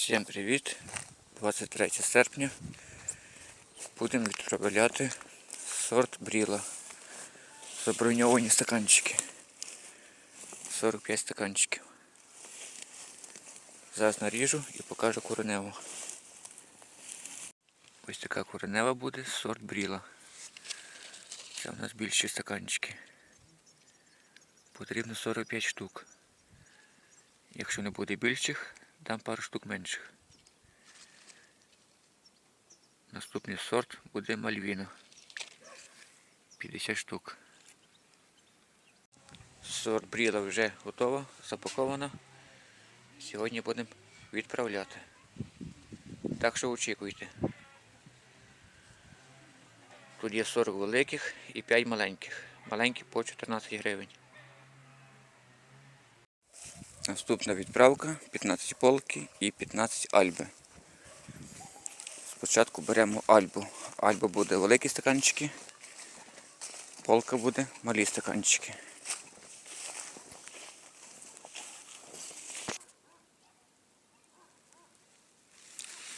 Всім привіт! 23 серпня. Будемо відправляти сорт бріла. Заброньовані стаканчики. 45 стаканчиків. Зараз наріжу і покажу кореневу. Ось така коренева буде сорт бріла. Це у нас більші стаканчики. Потрібно 45 штук. Якщо не буде більших, дам пару штук менших. Наступний сорт буде Мальвіна. 50 штук. Сорт бріла вже готова, запакована. Сьогодні будемо відправляти. Так що очікуйте. Тут є 40 великих і 5 маленьких. Маленькі по 14 гривень. Наступна відправка 15 полки і 15 альби. Спочатку беремо альбу. Альба буде великі стаканчики, полка буде малі стаканчики.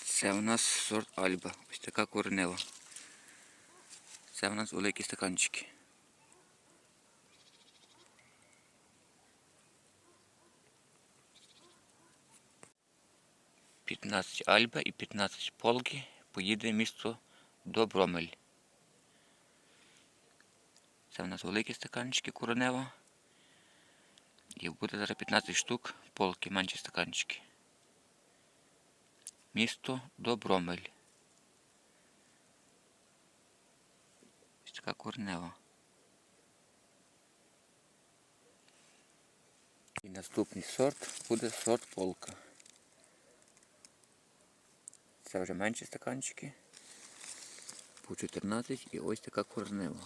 Це у нас сорт альба. Ось така коренева. Це у нас великі стаканчики. П'ятнадцять альба і 15 полки поїде місто Добромель. Це у нас великі стаканчики коренева. І буде зараз 15 штук полки, менші стаканчики. Місто Добромель. Ось така коренева. І наступний сорт буде сорт полка. Це вже менші стаканчики. По 14 і ось така коренева.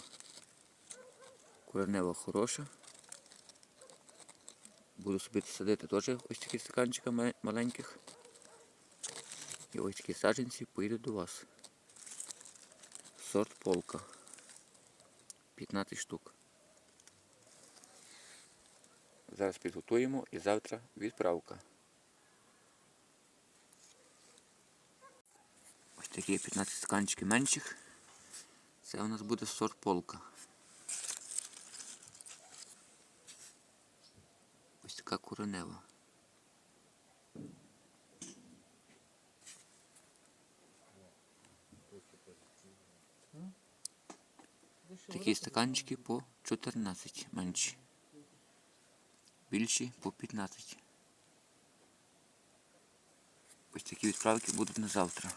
Коренева хороша. Буду собі садити теж ось такі стаканчики маленьких. І ось такі саджанці поїдуть до вас. Сорт полка. 15 штук. Зараз підготуємо і завтра відправка. Такі 15 стаканчиків менших. Це у нас буде сорт полка. Ось така коренева. Такі стаканчики по 14 менші. Більші по 15. Ось такі відправки будуть на завтра.